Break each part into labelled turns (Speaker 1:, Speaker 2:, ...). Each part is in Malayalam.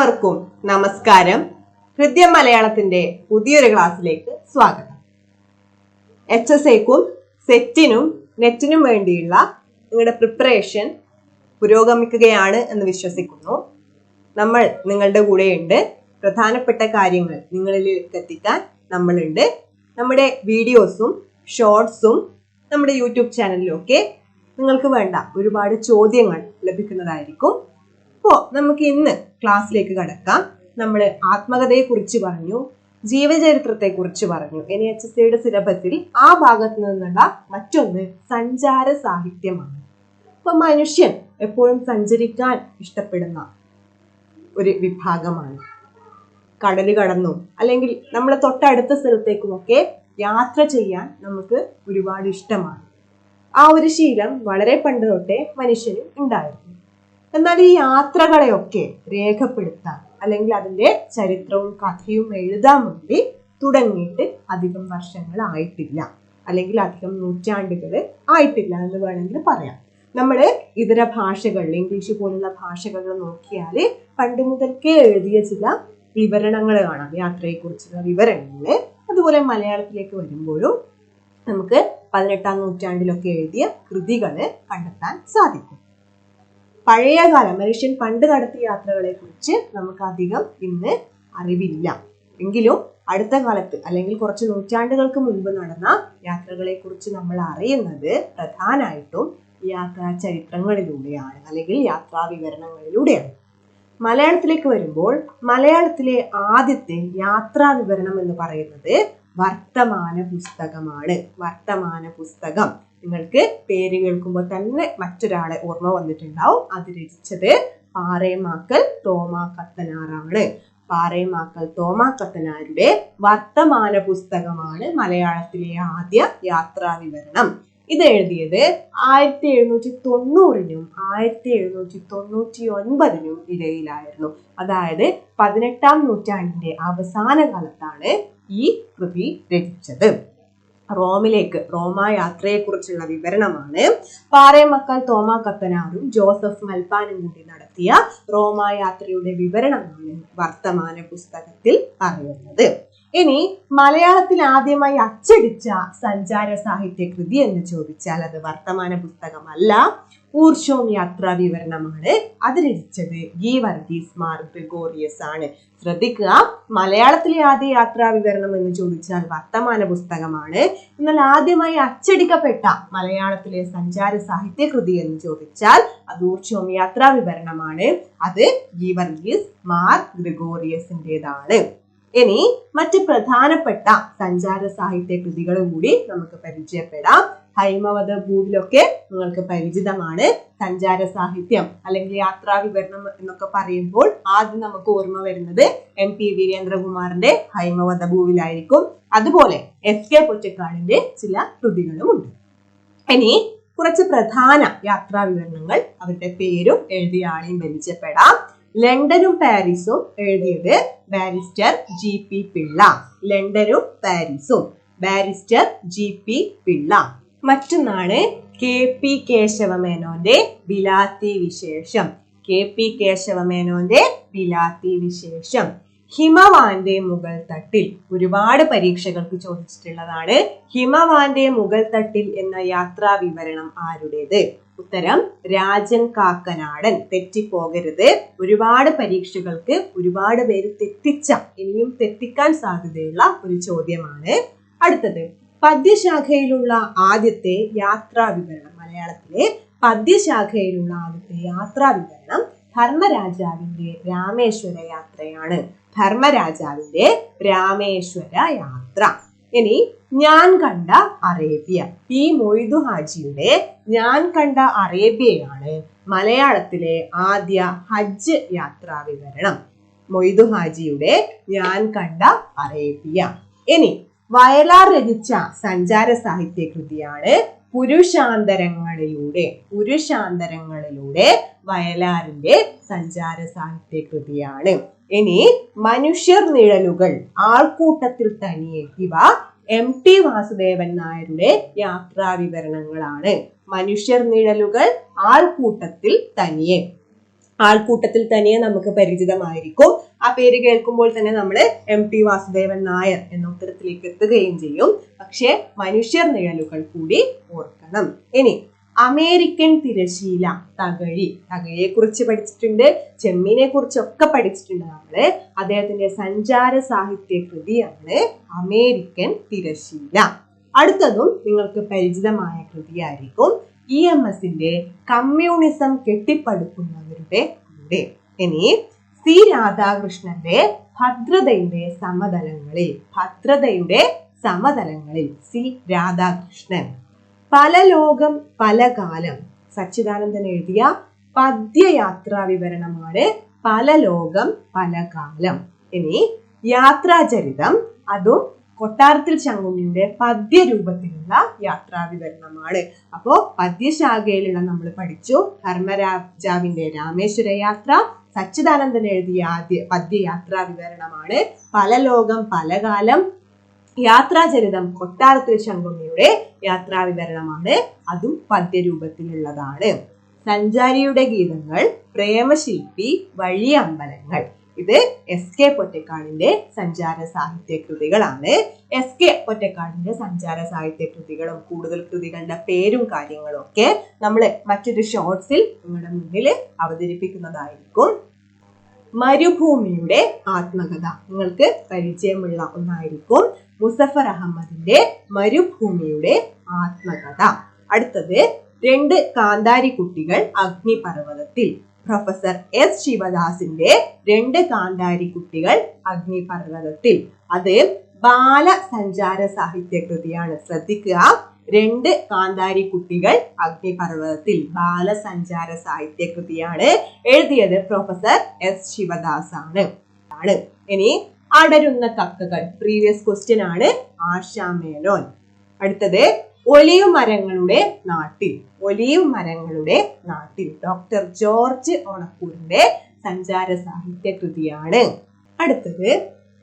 Speaker 1: എല്ലാവർക്കും നമസ്കാരം. ഹൃദ്യം മലയാളത്തിന്റെ പുതിയൊരു ക്ലാസ്സിലേക്ക് സ്വാഗതം. എച്ച് എസ് എക്കും സെറ്റിനും നെറ്റിനും വേണ്ടിയുള്ള നിങ്ങളുടെ പ്രിപ്പറേഷൻ പുരോഗമിക്കുകയാണ് എന്ന് വിശ്വസിക്കുന്നു. നമ്മൾ നിങ്ങളുടെ കൂടെയുണ്ട്. പ്രധാനപ്പെട്ട കാര്യങ്ങൾ നിങ്ങളിലേക്ക് എത്തിക്കാൻ നമ്മളുണ്ട്. നമ്മുടെ വീഡിയോസും ഷോർട്സും നമ്മുടെ യൂട്യൂബ് ചാനലിലും ഒക്കെ നിങ്ങൾക്ക് വേണ്ട ഒരുപാട് ചോദ്യങ്ങൾ ലഭിക്കുന്നതായിരിക്കും. അപ്പോൾ നമുക്ക് ഇന്ന് ക്ലാസ്സിലേക്ക് കടക്കാം. നമ്മൾ ആത്മകഥയെ കുറിച്ച് പറഞ്ഞു ജീവചരിത്രത്തെ കുറിച്ച് പറഞ്ഞു. എൻ എച്ച് എസ് സിയുടെ സിലബസിൽ ആ ഭാഗത്ത് നിന്നുള്ള മറ്റൊന്ന് സഞ്ചാര സാഹിത്യമാണ്. ഇപ്പൊ മനുഷ്യൻ എപ്പോഴും സഞ്ചരിക്കാൻ ഇഷ്ടപ്പെടുന്ന ഒരു വിഭാഗമാണ്. കടൽ കടന്നും അല്ലെങ്കിൽ നമ്മളെ തൊട്ടടുത്ത സ്ഥലത്തേക്കുമൊക്കെ യാത്ര ചെയ്യാൻ നമുക്ക് ഒരുപാട് ഇഷ്ടമാണ്. ആ ഒരു ശീലം വളരെ പണ്ട് തൊട്ടേ മനുഷ്യന് ഉണ്ടായിരുന്നു. എന്നാൽ ഈ യാത്രകളെയൊക്കെ രേഖപ്പെടുത്താൻ അല്ലെങ്കിൽ അതിന്റെ ചരിത്രവും കഥയും എഴുതാൻ വേണ്ടി തുടങ്ങിയിട്ട് അധികം വർഷങ്ങൾ ആയിട്ടില്ല അല്ലെങ്കിൽ അധികം നൂറ്റാണ്ടുകൾ ആയിട്ടില്ല എന്ന് വേണമെങ്കിൽ പറയാം. നമ്മൾ ഇതര ഭാഷകൾ ഇംഗ്ലീഷ് പോലുള്ള ഭാഷകൾ നോക്കിയാൽ പണ്ട് മുതൽക്കേ എഴുതിയ ചില വിവരണങ്ങൾ കാണാം. യാത്രയെക്കുറിച്ചുള്ള വിവരണങ്ങൾ അതുപോലെ മലയാളത്തിലേക്ക് വരുമ്പോഴും നമുക്ക് പതിനെട്ടാം നൂറ്റാണ്ടിലൊക്കെ എഴുതിയ കൃതികൾ കണ്ടെത്താൻ സാധിക്കും. പഴയകാലം മനുഷ്യൻ പണ്ട് നടത്തിയ യാത്രകളെ കുറിച്ച് നമുക്ക് അധികം ഇന്ന് അറിവില്ല. എങ്കിലും അടുത്ത കാലത്ത് അല്ലെങ്കിൽ കുറച്ച് നൂറ്റാണ്ടുകൾക്ക് മുൻപ് നടന്ന യാത്രകളെ കുറിച്ച് നമ്മൾ അറിയുന്നത് പ്രധാനമായിട്ടും യാത്രാ ചരിത്രങ്ങളിലൂടെയാണ് അല്ലെങ്കിൽ യാത്രാ വിവരണങ്ങളിലൂടെയാണ്. മലയാളത്തിലേക്ക് വരുമ്പോൾ മലയാളത്തിലെ ആദ്യത്തെ യാത്രാ വിവരണം എന്ന് പറയുന്നത് വർത്തമാന പുസ്തകമാണ്. വർത്തമാന പുസ്തകം. നിങ്ങൾക്ക് പേര് കേൾക്കുമ്പോൾ തന്നെ മറ്റൊരാളെ ഓർമ്മ വന്നിട്ടുണ്ടാവും. അത് രചിച്ചത് പാറേമാക്കൽ തോമാ കത്തനാറാണ്. പാറേമാക്കൽ തോമാ കത്തനാരുടെ വർത്തമാന പുസ്തകമാണ് മലയാളത്തിലെ ആദ്യ യാത്രാ വിവരണം ഇത് എഴുതിയത് ആയിരത്തി എഴുന്നൂറ്റി തൊണ്ണൂറിനും ആയിരത്തി എഴുന്നൂറ്റി തൊണ്ണൂറ്റി ഒൻപതിനും ഇടയിലായിരുന്നു. അതായത് പതിനെട്ടാം നൂറ്റാണ്ടിന്റെ അവസാന കാലത്താണ് ഈ കൃതി രചിച്ചത്. റോമിലേക്ക് റോമ യാത്രയെക്കുറിച്ചുള്ള വിവരണമാണ്. പാറേമക്കൽ തോമ കത്തനാറും ജോസഫ് മൽപ്പാനും കൂടി നടത്തിയ റോമ യാത്രയുടെ വിവരണമാണ് വർത്തമാന പുസ്തകത്തിൽ പറയുന്നത്. ഇനി മലയാളത്തിൽ ആദ്യമായി അച്ചടിച്ച സഞ്ചാര സാഹിത്യ കൃതി എന്ന് ചോദിച്ചാൽ അത് വർത്തമാന പുസ്തകമല്ല. ഊർഷോം യാത്രാ വിവരണമാണ്. അത് രചിച്ചത് ഗി വർഗീസ് മാർ ഗ്രിഗോറിയസ് ആണ്. ശ്രദ്ധിക്കുക മലയാളത്തിലെ ആദ്യ യാത്രാ വിവരണം എന്ന് ചോദിച്ചാൽ വർത്തമാന പുസ്തകമാണ്. എന്നാൽ ആദ്യമായി അച്ചടിക്കപ്പെട്ട മലയാളത്തിലെ സഞ്ചാര സാഹിത്യ കൃതി എന്ന് ചോദിച്ചാൽ അത് ഊർഷോം യാത്രാ വിവരണമാണ്. അത് ഗി വർഗീസ് മാർ ഗ്രിഗോറിയസിന്റെതാണ് ഇനി മറ്റ് പ്രധാനപ്പെട്ട സഞ്ചാര സാഹിത്യ കൃതികളും കൂടി നമുക്ക് പരിചയപ്പെടാം. ഹൈമവത ഭൂവിലൊക്കെ നിങ്ങൾക്ക് പരിചിതമാണ്. സഞ്ചാര സാഹിത്യം അല്ലെങ്കിൽ യാത്രാ വിവരണം എന്നൊക്കെ പറയുമ്പോൾ ആദ്യം നമുക്ക് ഓർമ്മ വരുന്നത് എം പി വീരേന്ദ്രകുമാറിന്റെ ഹൈമവത ഭൂവിലായിരിക്കും അതുപോലെ എസ് കെ പൊറ്റക്കാടിന്റെ ചില കൃതികളുമുണ്ട്. ഇനി കുറച്ച് പ്രധാന യാത്രാ വിവരണങ്ങൾ അവരുടെ പേരും എഴുതിയ ആളെയും ബന്ധിച്ചപ്പെടാം ലണ്ടനും പാരീസും എഴുതിയത് ബാരിസ്റ്റർ ജി പി പിള്ള. ലണ്ടനും പാരീസും ബാരിസ്റ്റർ ജി പി പിള്ള. മറ്റൊന്നാണ് കെ പി കേശവമേനോന്റെ ബിലാത്തി വിശേഷം. കെ പി കേശവമേനോന്റെ ബിലാത്തി വിശേഷം. ഹിമവാന്റെ മുകൾ തട്ടിൽ ഒരുപാട് പരീക്ഷകൾക്ക് ചോദിച്ചിട്ടുള്ളതാണ് ഹിമവാന്റെ മുകൾ തട്ടിൽ എന്ന യാത്രാ വിവരണം ആരുടേത്? ഉത്തരം രാജൻ കാക്കനാടൻ. തെറ്റിപ്പോകരുത്. ഒരുപാട് പരീക്ഷകൾക്ക് ഒരുപാട് പേര് തെറ്റിച്ച ഇനിയും തെറ്റിക്കാൻ സാധ്യതയുള്ള ഒരു ചോദ്യമാണ്. അടുത്തത് പദ്യശാഖയിലുള്ള ആദ്യത്തെ യാത്രാ വിവരണം മലയാളത്തിലെ പദ്യശാഖയിലുള്ള ആദ്യത്തെ യാത്രാ വിവരണം ധർമ്മരാജാവിന്റെ രാമേശ്വര യാത്രയാണ്. ധർമ്മരാജാവിന്റെ രാമേശ്വര യാത്ര. ഇനി ഞാൻ കണ്ട അറേബ്യ. പി മൊയ്തു ഹാജിയുടെ ഞാൻ കണ്ട അറേബ്യയാണ് മലയാളത്തിലെ ആദ്യ ഹജ്ജ് യാത്രാ വിവരണം മൊയ്തു ഹാജിയുടെ ഞാൻ കണ്ട അറേബ്യ. ഇനി വയലാർ രചിച്ച സഞ്ചാര സാഹിത്യ കൃതിയാണ് പുരുഷാന്തരങ്ങളിലൂടെ പുരുഷാന്തരങ്ങളിലൂടെ വയലാറിന്റെ സഞ്ചാര സാഹിത്യ കൃതിയാണ്. ഇനി മനുഷ്യർ നിഴലുകൾ ആൾക്കൂട്ടത്തിൽ തനിയെ ഇവ എം ടി വാസുദേവൻ നായരുടെ യാത്രാ വിവരണങ്ങളാണ് മനുഷ്യർ നിഴലുകൾ ആൾക്കൂട്ടത്തിൽ തനിയെ ആൾക്കൂട്ടത്തിൽ തന്നെ നമുക്ക് പരിചിതമായിരിക്കും. ആ പേര് കേൾക്കുമ്പോൾ തന്നെ നമ്മൾ എം ടി വാസുദേവൻ നായർ എന്ന ഉത്തരത്തിലേക്ക് എത്തുകയും ചെയ്യും. പക്ഷേ മനുഷ്യർ നിഴലുകൾ കൂടി ഓർക്കണം. ഇനി അമേരിക്കൻ തിരശീല തകഴി. തകഴിയെ കുറിച്ച് പഠിച്ചിട്ടുണ്ട്. ചെമ്മീനെ കുറിച്ചൊക്കെ പഠിച്ചിട്ടുണ്ട് നമ്മൾ. അദ്ദേഹത്തിന്റെ സഞ്ചാര സാഹിത്യ കൃതിയാണ് അമേരിക്കൻ തിരശീല അടുത്തതും നിങ്ങൾക്ക് പരിചിതമായ കൃതിയായിരിക്കും. ഇ എം എസിന്റെ കമ്മ്യൂണിസം കെട്ടിപ്പടുക്കുന്നവരുടെ കൂടെ. ഇനി സി രാധാകൃഷ്ണന്റെ ഭദ്രതയുടെ സമതലങ്ങളിൽ ഭദ്രതയുടെ സമതലങ്ങളിൽ സി രാധാകൃഷ്ണൻ. പല ലോകം പല കാലം. സച്ചിദാനന്ദൻ എഴുതിയ പദ്യയാത്രാ വിവരണമാണ് പല ലോകം പല കാലം. ഇനി യാത്രാചരിതം അതും കൊട്ടാരത്തിൽ ശങ്കുണ്ണിയുടെ പദ്യരൂപത്തിലുള്ള യാത്രാ വിവരണമാണ് അപ്പോ പദ്യശാഖയിലുള്ള നമ്മൾ പഠിച്ചു. ധർമ്മരാജാവിന്റെ രാമേശ്വര യാത്ര സച്ചിദാനന്ദൻ എഴുതിയ ആദ്യ പദ്യയാത്രാ വിവരണമാണ് പല ലോകം പല കാലം യാത്രാചരിതം കൊട്ടാരത്തിൽ ശങ്കുണ്ണിയുടെ യാത്രാ വിവരണമാണ് അതും പദ്യരൂപത്തിലുള്ളതാണ്. സഞ്ചാരിയുടെ ഗീതങ്ങൾ പ്രേമശില്പി വഴിയമ്പലങ്ങൾ. ഇത് എസ് കെ പൊറ്റക്കാടിന്റെ സഞ്ചാര സാഹിത്യ കൃതികളാണ്. എസ് കെ പൊറ്റക്കാടിന്റെ സഞ്ചാര സാഹിത്യ കൃതികളും കൂടുതൽ കൃതികളുടെ പേരും കാര്യങ്ങളും ഒക്കെ നമ്മൾ മറ്റൊരു ഷോർട്സിൽ നിങ്ങളുടെ മുന്നിൽ അവതരിപ്പിക്കുന്നതായിരിക്കും. മരുഭൂമിയുടെ ആത്മകഥ നിങ്ങൾക്ക് പരിചയമുള്ള ഒന്നായിരിക്കും. മുസഫർ അഹമ്മദിന്റെ മരുഭൂമിയുടെ ആത്മകഥ. അടുത്തത് രണ്ട് കാന്താരി കുട്ടികൾ അഗ്നിപർവതത്തിൽ. പ്രൊഫസർ എസ് ശിവദാസിന്റെ രണ്ട് കാന്താരി കുട്ടികൾ അഗ്നിപർവതത്തിൽ. അത് ബാലസഞ്ചാര സാഹിത്യ കൃതിയാണ് ശ്രദ്ധിക്കുക. രണ്ട് കാന്താരി കുട്ടികൾ അഗ്നിപർവതത്തിൽ ബാലസഞ്ചാര സാഹിത്യ കൃതിയാണ് എഴുതിയത് പ്രൊഫസർ എസ് ശിവദാസ് ആണ്. ആണ് ഇനി അടരുന്ന കക്കകൾ. പ്രീവിയസ് ക്വസ്റ്റ്യൻ ആണ്. ആശാ മേനോൻ. അടുത്തത് ഒലിവ് മരങ്ങളുടെ നാട്ടിൽ. ഒലിവ് മരങ്ങളുടെ നാട്ടിൽ. ഡോക്ടർ ജോർജ് ഓണക്കൂറിന്റെ സഞ്ചാര സാഹിത്യ കൃതിയാണ്. അടുത്തത്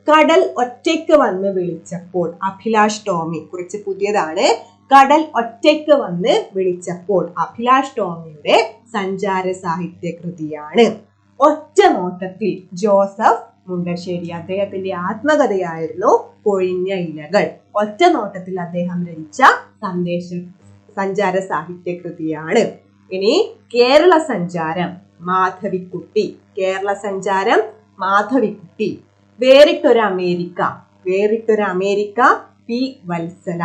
Speaker 1: കടൽ ഒറ്റയ്ക്ക് വന്ന് വിളിച്ചപ്പോൾ. അഭിലാഷ് ടോമി കുറിച്ച് പുതിയതാണ്. കടൽ ഒറ്റയ്ക്ക് വന്ന് വിളിച്ചപ്പോൾ അഭിലാഷ് ടോമിയുടെ സഞ്ചാര സാഹിത്യ കൃതിയാണ്. ഒറ്റ നോട്ടത്തിൽ ജോസഫ് മുണ്ടശ്ശേരി അദ്ദേഹത്തിന്റെ ആത്മകഥയായിരുന്നു കൊഴിഞ്ഞ ഇലകൾ ഒറ്റ നോട്ടത്തിൽ അദ്ദേഹം രചിച്ച സന്ദേശ സഞ്ചാര സാഹിത്യ കൃതിയാണ്. ഇനി കേരള സഞ്ചാരം മാധവിക്കുട്ടി. കേരള സഞ്ചാരം മാധവിക്കുട്ടി. വേറിട്ടൊരു അമേരിക്ക വേറിട്ടൊരു അമേരിക്ക പി വത്സല.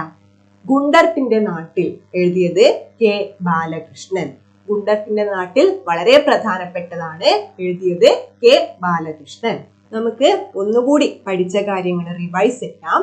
Speaker 1: ഗുണ്ടർപ്പിന്റെ നാട്ടിൽ എഴുതിയത് കെ ബാലകൃഷ്ണൻ. ഗുണ്ടർപ്പിന്റെ നാട്ടിൽ വളരെ പ്രധാനപ്പെട്ടതാണ് എഴുതിയത് കെ ബാലകൃഷ്ണൻ. നമുക്ക് ഒന്നുകൂടി പഠിച്ച കാര്യങ്ങൾ റിവൈസ് ചെയ്യാം.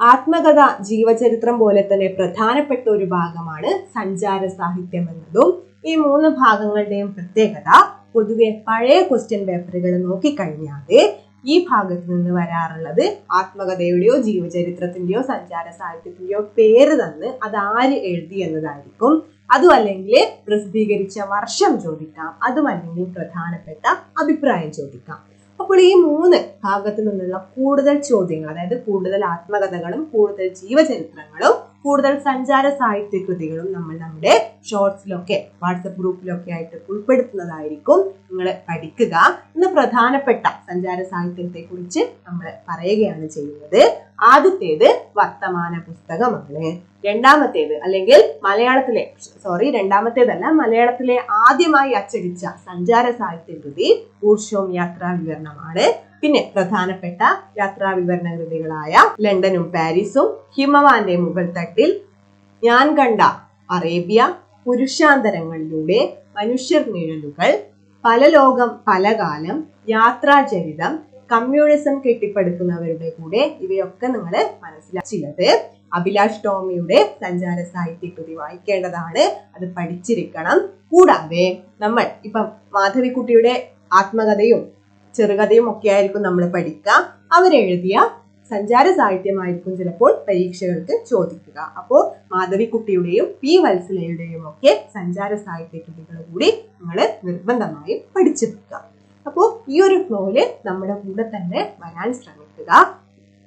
Speaker 1: ആത്മകഥ ജീവചരിത്രം പോലെ തന്നെ പ്രധാനപ്പെട്ട ഒരു ഭാഗമാണ് സഞ്ചാര സാഹിത്യം എന്നതും. ഈ മൂന്ന് ഭാഗങ്ങളുടെയും പ്രത്യേകത പൊതുവെ പഴയ ക്വസ്റ്റ്യൻ പേപ്പറുകൾ നോക്കിക്കഴിഞ്ഞാൽ ഈ ഭാഗത്ത് നിന്ന് വരാറുള്ളത് ആത്മകഥയുടെയോ ജീവചരിത്രത്തിന്റെയോ സഞ്ചാര സാഹിത്യത്തിന്റെയോ പേര് തന്ന് അത് ആര് എഴുതി എന്നതായിരിക്കും. അതും അല്ലെങ്കിൽ പ്രസിദ്ധീകരിച്ച വർഷം ചോദിക്കാം അതും അല്ലെങ്കിൽ പ്രധാനപ്പെട്ട അഭിപ്രായം ചോദിക്കാം. അപ്പോൾ ഈ മൂന്ന് ഭാഗത്തു നിന്നുള്ള കൂടുതൽ ചോദ്യങ്ങൾ അതായത് കൂടുതൽ ആത്മകഥകളും കൂടുതൽ ജീവചരിത്രങ്ങളും കൂടുതൽ സഞ്ചാര സാഹിത്യ കൃതികളും നമ്മൾ നമ്മുടെ ഷോർട്സിലൊക്കെ വാട്സപ്പ് ഗ്രൂപ്പിലൊക്കെ ആയിട്ട് ഉൾപ്പെടുത്തുന്നതായിരിക്കും. നിങ്ങൾ പഠിക്കുക. ഇന്ന് പ്രധാനപ്പെട്ട സഞ്ചാര സാഹിത്യത്തെ കുറിച്ച് നമ്മൾ പറയുകയാണ് ചെയ്യുന്നത്. ആദ്യത്തേത് വർത്തമാന പുസ്തകമാണ്. രണ്ടാമത്തേത് അല്ലെങ്കിൽ മലയാളത്തിലെ സോറി രണ്ടാമത്തേതല്ല മലയാളത്തിലെ ആദ്യമായി അച്ചടിച്ച സഞ്ചാര സാഹിത്യ കൃതി ഊർഷവും യാത്രാ വിവരണമാണ്. പിന്നെ പ്രധാനപ്പെട്ട യാത്രാ വിവരണ കൃതികളായ ലണ്ടനും പാരീസും ഹിമവാന്റെ മുകൾ തട്ടിൽ ഞാൻ കണ്ട അറേബ്യ പുരുഷാന്തരങ്ങളിലൂടെ മനുഷ്യർ നിഴലുകൾ പല ലോകം പല കാലം യാത്രാചരിതം കമ്മ്യൂണിസം കെട്ടിപ്പടുക്കുന്നവരുടെ കൂടെ ഇവയൊക്കെ നിങ്ങൾ മനസ്സിലാക്കിയത്. അഭിലാഷ് ടോമിയുടെ സഞ്ചാര സാഹിത്യ കൃതി വായിക്കേണ്ടതാണ്. അത് പഠിച്ചിരിക്കണം. കൂടാതെ നമ്മൾ ഇപ്പം മാധവിക്കുട്ടിയുടെ ആത്മകഥയും ചെറുകഥയും ഒക്കെ ആയിരിക്കും നമ്മൾ പഠിക്കുക. അവരെഴുതിയ സഞ്ചാര സാഹിത്യമായിരിക്കും ചിലപ്പോൾ പരീക്ഷകൾക്ക് ചോദിക്കുക. അപ്പോൾ മാധവിക്കുട്ടിയുടെയും പി വത്സലയുടെയും ഒക്കെ സഞ്ചാര സാഹിത്യ കൃതികൾ കൂടി നിങ്ങൾ നിർബന്ധമായും പഠിച്ചു വെക്കുക. അപ്പോൾ ഈ ഒരു ഫ്ലോയിൽ നമ്മുടെ കൂടെ തന്നെ വരാൻ ശ്രമിക്കുക.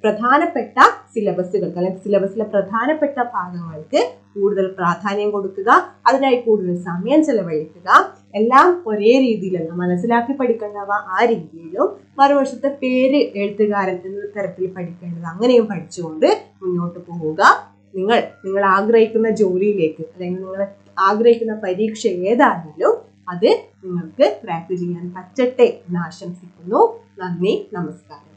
Speaker 1: പ്രധാനപ്പെട്ട സിലബസുകൾ അല്ലെങ്കിൽ സിലബസിലെ പ്രധാനപ്പെട്ട ഭാഗങ്ങൾക്ക് കൂടുതൽ പ്രാധാന്യം കൊടുക്കുക. അതിനായി കൂടുതൽ സമയം ചെലവഴിക്കുക. എല്ലാം ഒരേ രീതിയിലല്ല. മനസ്സിലാക്കി പഠിക്കേണ്ടവ ആ രീതിയിലും മറുവശത്തെ പേര് എഴുത്തുകാരൻ എന്ന തരത്തിൽ പഠിക്കേണ്ടത് അങ്ങനെയും പഠിച്ചുകൊണ്ട് മുന്നോട്ട് പോവുക. നിങ്ങൾ നിങ്ങൾ ആഗ്രഹിക്കുന്ന ജോലിയിലേക്ക് അല്ലെങ്കിൽ നിങ്ങൾ ആഗ്രഹിക്കുന്ന പരീക്ഷ ഏതായാലും അത് നിങ്ങൾക്ക് ക്രാക്ക് ചെയ്യാൻ പറ്റട്ടെ എന്ന് ആശംസിക്കുന്നു. നന്ദി നമസ്കാരം.